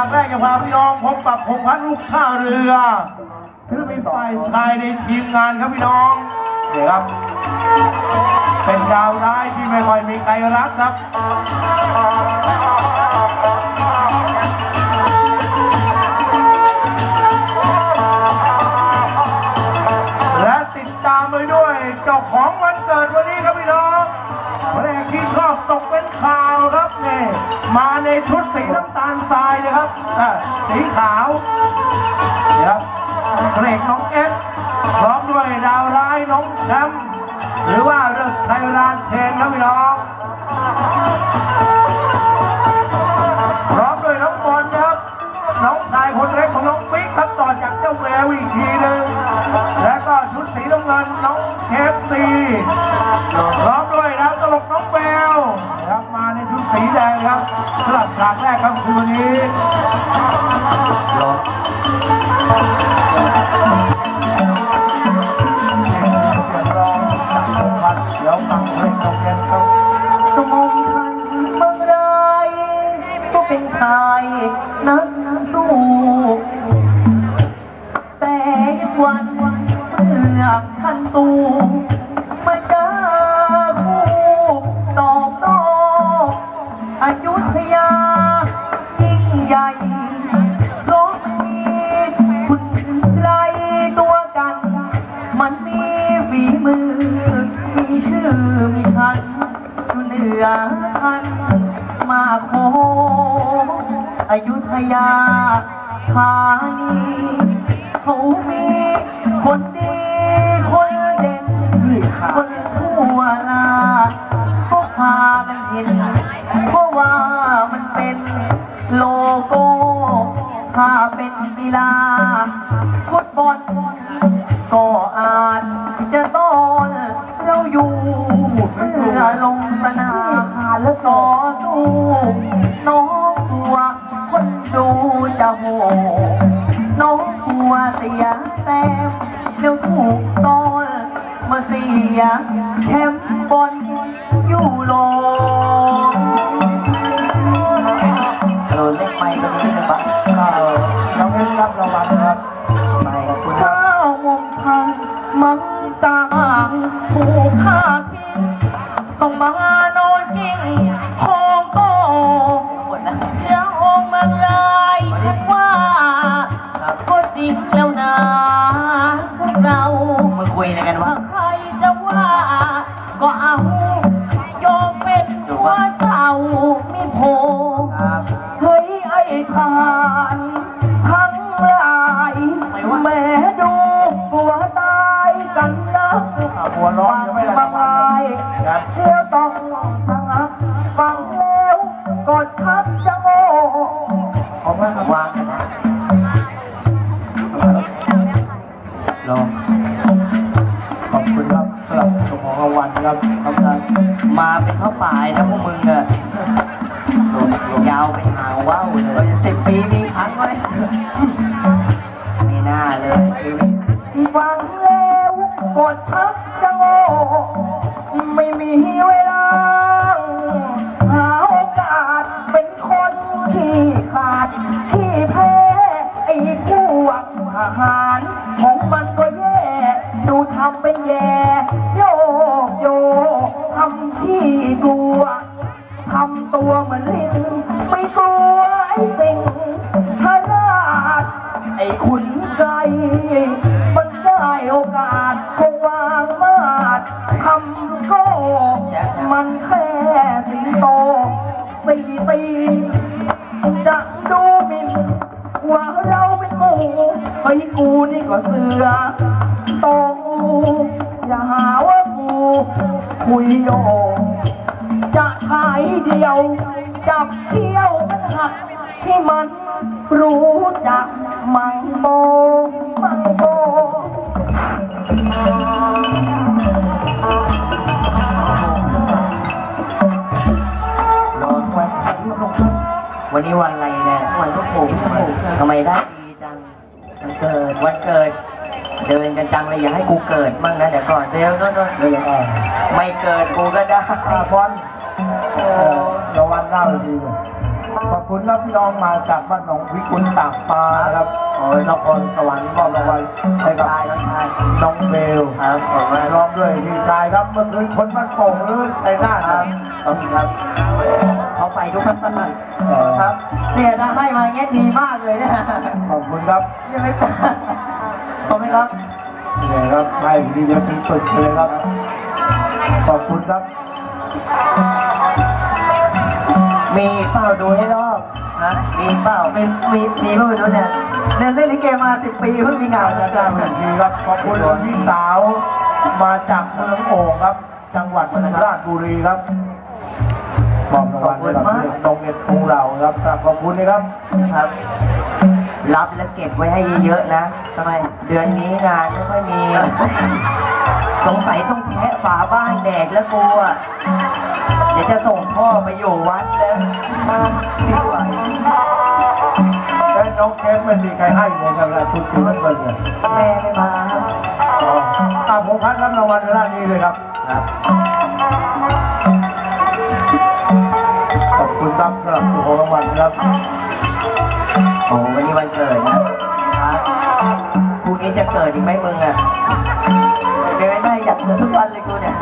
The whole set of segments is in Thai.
ากแรกจะพาพี่น้องพบกับพงพัฒน์ลูกท่าเรือศิลปินฝ่ายชายในทีมงานครับพี่น้องเนี่ครับ เป็นดาวร้ายที่ไม่ค่อยมีใครรักครับและติดตามไปด้วยเจ้าของวันเกิดวันนี้ครับพี่น้องเพลงที่ชอบตกเป็นข่าวครับนี่มาในชุดสีน้ำานทรายเลยครับสีขาวนี่ครับเพลงน้องเอสพร้อมด้วยดาวร้ายน้องแชมป์หรือว่าเรื่องไทยรานเชนครับพี่น้อง สลับฉากแรกครับคืนนี้ กีฬาฟุตบอลก็อาจจะต้อนเราอยู่เมื่อลงสนามแล้วต่อสู้น้องกลัวคนดูจะโหน้องกลัวเสียแต้มเดี๋ยวถูกต้อนมาเสียแชมป์บอลยูโรเราเล่นไปก็ดีนะปะ มังจางถูกฆ่าทิ้งต้องมานอนกิ้งของก็เรื่ององค์เมืองไรคิดว่า ก็จริงแล้วนะพวกเรา มาคุยอะไรกันวะ ใครจะว่าก็เอา จะโง่ขอบคุณครับวางกันนะลงขอบคุณครับสำหรับชมของรางวัลครับทำงานมาเป็นข้าวป่ายนะพวกมึงอะยาวเป็นหางว่าวเลยสิบปีมีครั้งไว้ไม่น่าเลยชีวิตฟังแล้วกดชัก แพ้ ไอ้พวกทหารของมันก็แย่ ดูทำเป็นแย่ โยกโยกทำที่กลัว ทำตัวเหมือนลิงไม่กลัว เดียว จับเขี้ยวมันหักให้มันรู้จักมังโบมังโบรอวันวันนี้วันอะไรเนี่ย วันก็โผล่ทำไมได้ดีจัง วันเกิด วันเกิด เดินกันจังเลยอย่าให้กูเกิดมั่งนะเดี๋ยวก่อน เดี๋ยวโน่นโน่นไม่เกิดกูก็ได้บอล เอ่อรางวัลหน้าเวทีเนี่ยขอบคุณครับพี่น้องมาจากบ้านหนองพิกุลตากฟ้านะครับโอ้ยนครสวรรค์มอบรางวัลให้กับชายน้องชายน้องเบลครับขอบคุณร้องด้วยพี่ชายครับเมื่อคืนคนบ้านโป่งหรือในหน้าคครัรับบต้องครับเขาไปทุกที่เออครับเนี่ยถ้าให้มาเงี้ยดีมากเลยเนี่ยขอบคุณครับยังไม่ขอบคุณครับเนี่ยครับให้ดีเดียวเป็นตึกเลยครับขอบคุณครับ มีเปล่าดูให้รอบนะมีเปล่ามีมีมีเพื่อนดูเนี่ยเนี่ยเล่นลิเกมาสิบปีเพิ่งมีงานนะอาจารย์บัญชีครับขอบคุณพี่สาวมาจากเมืองโอ่งครับ จังหวัดราชบุรีครับมอบรางวัลให้กับตรงเอ็ดของเราครับขอบคุณนะครับครับ รับแล้วเก็บไว้ให้เยอะๆนะทำไมเดือนนี้งานไม่ค่อยมี สงสัยต้องแทะฝาบ้านแดกแล้วกูอะเดี๋ยว จะส่งพ่อไปอยู่วัดแล้วมาดีกว่าและน้องแคมไม่มีใครให้เลยครับชุดสีน้ำเงินเนี่ยแม่ไม่มาครับอ๋ออ่าผมพัดรับรางวัลในด้านนี้เลยครับครับ ขอบคุณครับสำหรับตัวของรางวัลครับโอ้วันนี้วันเกิดนะครับพรุ่งนี้จะเกิดอีกไหมมึงอะเป็นไม่ได้อยากเกิดทุกวันเลยกูเนี่ย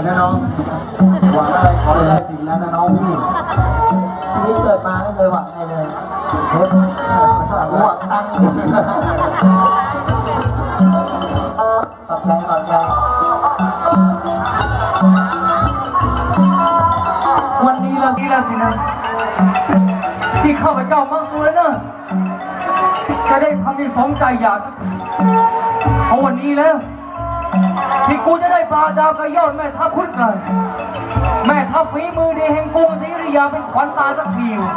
ดนะน้องหวังอะไรขอได้สิ่งนั้นนะน้องพี่ชีวิตเกิดมาไม่เคยหวังอะไรเลยเฮ้ยหวังตังค์ขอบใจขอบใจวันนี้แล้วนี้แล้วสินะที่ข้าพเจ้ามังสูแล้วเนอะจะได้ทำที่สมใจอยากสักเพราะวันนี้แล้ว ที่กูจะได้ปลาดาวกระยอดแม่ทัพคุ้นไก่แม่ทัพฝีมือดีแห่งกรุงศรีอยุธยาเป็นขวัญตาสักทีวะ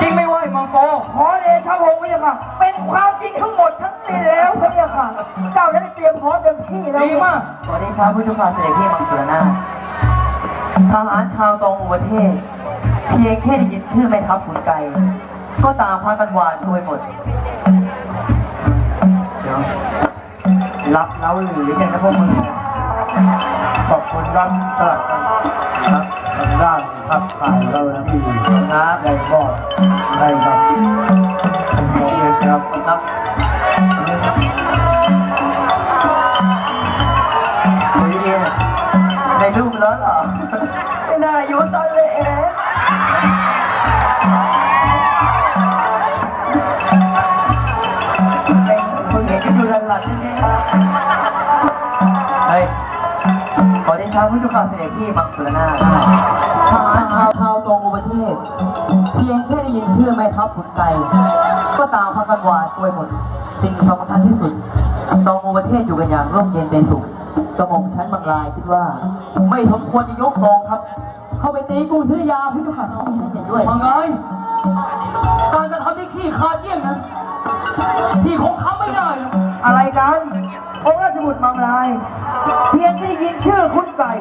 จริงไม่ไหวมังโปขอเดชะพงศ์พระเจ้าค่ะ เป็นความจริงทั้งหมดทั้งสิ้นแล้วพระเจ้าค่ะ เจ้าจะได้เตรียมพร้อมเต็มที่แล้วดีมาก ขอได้ช้าพุทธคาเสด็จพี่มังสุรนาถทหารชาวตองอุประเทศ เพียงแค่ได้ยินชื่อแม่ทัพขุนไก่ก็ตามพากันหวาดกลัวไปหมดเดี๋ยว รับเล้าหรือจังนะพวกมึงขอบคุณรับสำหรับครับทางด้านภาพถ่ายเรานะพี่ครับได้มอบให้กับน้องเอสครับครับเฮ้ยเนี่ยในรูปแล้วเหรอไม่น่าอยุสั้นเลยเอ๊ะ อได้ช้าพุทธคาเสด็จพี่มังสุรนาถทหารชาวชาวตรงอุประเทศ เพียงแค่ได้ยินชื่อแม่ทัพขุนไก่ก็ตามพากันหวาดกลัวหมด สิ่งสำคัญที่สุดตองอุประเทศอยู่กันอย่างร่มเย็นเป็นสุขกระหม่อมชั้นบางรายคิดว่า ไม่สมควรจะยกกองครับ เข้าไปตีกรุงศรีอยุธยาพุทธคาน้องฉันเห็นด้วยมังไงการจะทำที่ขี้ขาดเยี่ยงนั้นพี่คงทำไม่ได้หรอกอะไรกัน องค์ราชบุตรมังลาย เพียงแค่ได้ยินชื่อคุณไก่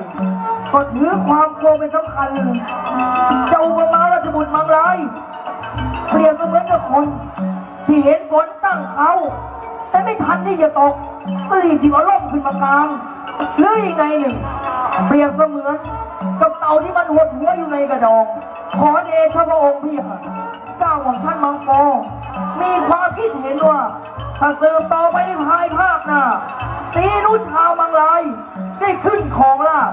ก็ถือความกลัวเป็นสำคัญเลยเจ้าอุปมาราชบุตรมังลายเปรียบเสมือนกับคน ที่เห็นฝนตั้งเขาแต่ไม่ทันที่จะตกก็รีบหยิบเอาร่มขึ้นมากลางหรืออีกในหนึ่ง เปรียบเสมือนกับเต่าที่มันหดหัวอยู่ในกระดอง ขอเดชะพระองค์พี่ค่ะเก้าของท่านมังโปมีความคิดเห็นว่า ถ้าสืบต่อไปในภายภาคหน้าสีนุชาวมังลาย ได้ขึ้นของราช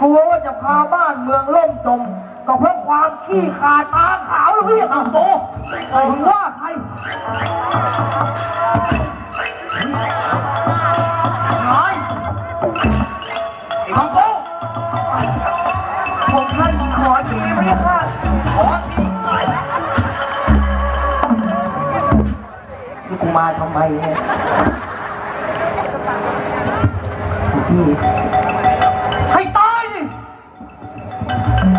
กลัวว่าจะพาบ้านเมืองล่มจม ก็เพราะความขี้ขาดตาขาวหรือพี่ค่ะโตมึงว่าใครน้อยไอ้มังโป ไมเนี่ยสิพี่ให้ตายดิ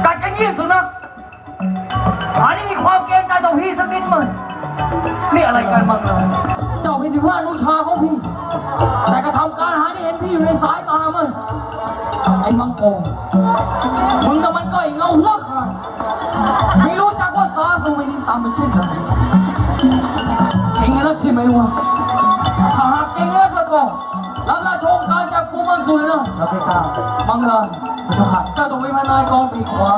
กัดกันเยี่ยงสุดนัขหานี่มีความเกรงใจต่อพี่สักนิดมั้ยนี่อะไรกันมังเลยเจ้าเป็นถือว่าอนุชาของพี่ แต่กระทำการหาที่เห็นพี่อยู่ในสายตามันไอ้มังโกมึงกับมันก็ไอ้เงาหัวขาดไม่รู้จักว่าสาสูไม่นิ่งตามมันเช่นไรเอ ใช่ไหมวะถ้าหากเก่งนักแล้วก็รับราชองค์การจากกูมันสุดเลยนะเราไปกล่าวมังลานเจ้าต้องเป็นมานายกองปีกขวา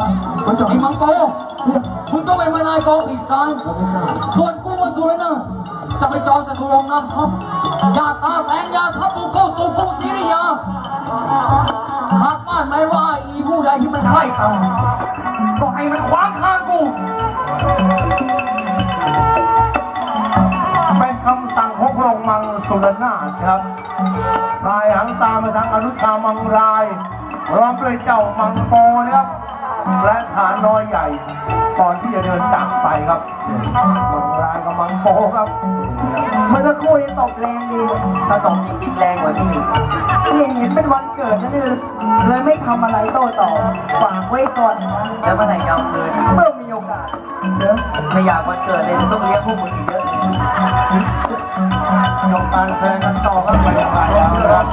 ไอ้มังโกมึงต้องเป็นมานายกองปีกซ้ายส่วนกูมันสุดเลยนะจะไปจองจะทวงน้ำทัพยาตาแสงยาทัพบุกเข้าสู่กรุงศรีริยาหากบ้านไม่ว่าอีผู้ใดที่มันไข่ตามก็ให้มันขวางทาง สุรนาถครับพลายหังตามมาทางอนุชามังรายพร้อมด้วยเจ้ามังโปนะครับและฐานน้อยใหญ่ก่อนที่จะเดินจากไปครับมังรายกับมังโปครับเมื่อสักครู่นี้ตบแรงดีถ้าตกจริงๆแรงกว่านี้อีกนี่เห็นเป็นวันเกิดนะนี่เลยไม่ทำอะไรโต้ตอบฝากไว้ก่อนนะแล้วเมื่อไหร่จะเอาคืนเมื่อมีโอกาสเดี๋ยวไม่อยากวันเกิดเลยต้องเลี้ยงพวกมึงอีกเยอะเล ยยกการแสดงกันต่อครับบรรยากาศแล้วนะครับ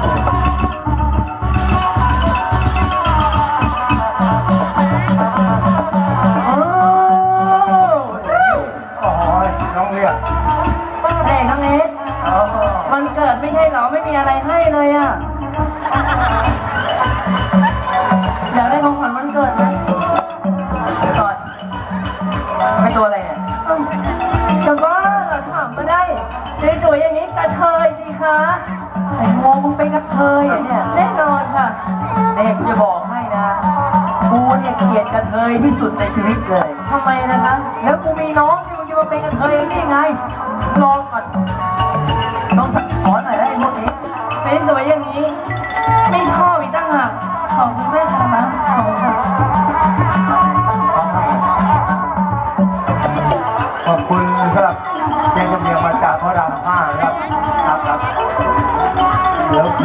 เอ้าโอ้ยน้องเรียกเฮ้ยน้องเนสวันเกิดไม่ใช่เหรอไม่มีอะไรให้เลยอะอยากได้ของขวัญวันเกิดไหมเดี๋ยวก่อนไม่ตัวอะไรเนี่ย เป็นกระเทยเหรอเนี่ยแน่นอนค่ะเด็กกูจะบอกให้นะ กูเนี่ยเกลียดกระเทยที่สุดในชีวิตเลย ทำไมนะคะ แล้วกูมีน้องที่มึงจะมาเป็นกระเทยนี่ไงลองก่อน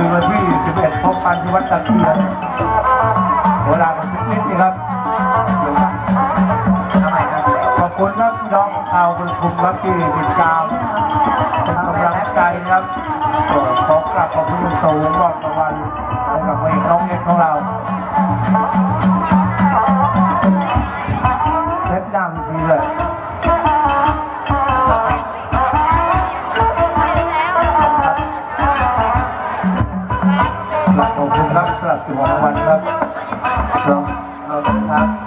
คืนวันที่ 11พบกันที่วัดตะเคียนเวลากันสักนิดนึงครับเดี๋ยวครับทำไมครับขอบคุณครับพี่น้องชาวบุญคุมครับที่ติดตามเป็นกำลังใจนะครับเอ่อขอกราบขอบคุณอย่างสูงรอบตะวันให้กับเพลงน้องเน็ตของเรา คุณครับสำหรับสิบหกรางวัลครับลองลองครับ